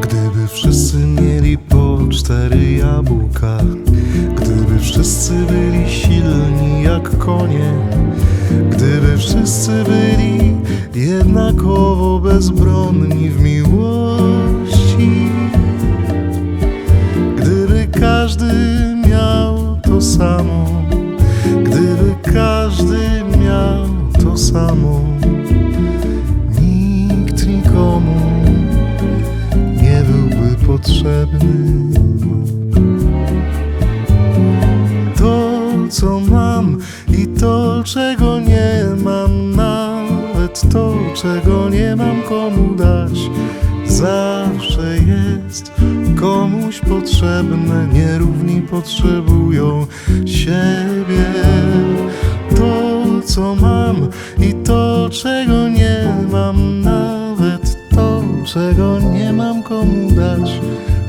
Gdyby wszyscy mieli po cztery jabłka, gdyby wszyscy byli silni jak konie, gdyby wszyscy byli jednakowo bezbronni w miłości, samo, gdyby każdy miał to samo, nikt nikomu nie byłby potrzebny. To, co mam i to, czego nie mam, nawet to, czego nie mam komu dać, zawsze jest komuś potrzebne. Nierówni potrzebują siebie. To, co mam i to, czego nie mam, nawet to, czego nie mam komu dać,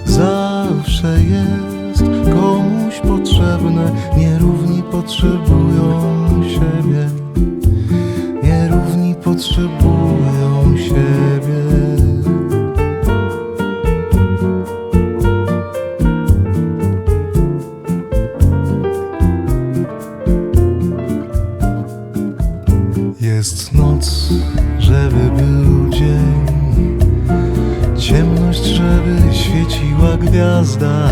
zawsze jest komuś potrzebne. Nierówni potrzebują siebie. Nierówni potrzebują Jest noc, żeby był dzień, ciemność, żeby świeciła gwiazda.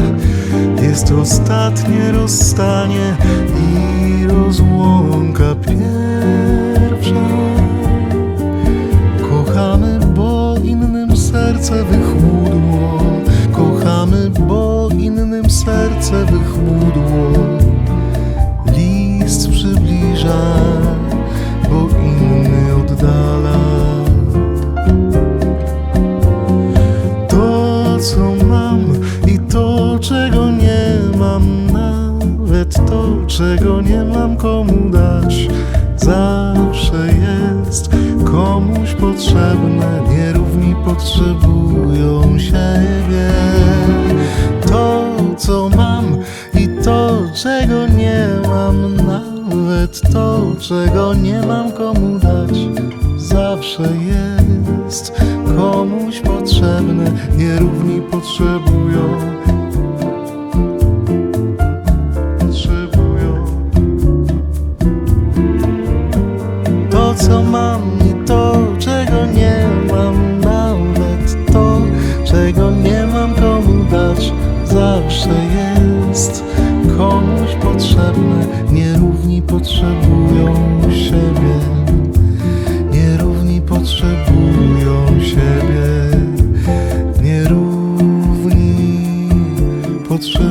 Jest ostatnie rozstanie i rozłąka pierwsza. Kochamy, bo innym serce wychłudło. Kochamy, bo innym serce wychłudło. Mam i to, czego nie mam, nawet to, czego nie mam komu dać, zawsze jest komuś potrzebne. Nierówni potrzebują siebie. To, co mam i to, czego nie mam, nawet to, czego nie mam komu dać, zawsze jest komuś potrzebne. Nierówni potrzebują. Potrzebują. To, co mam i to, czego nie mam, nawet to, czego nie mam komu dać, zawsze jest komuś potrzebne. Nierówni potrzebują patrzę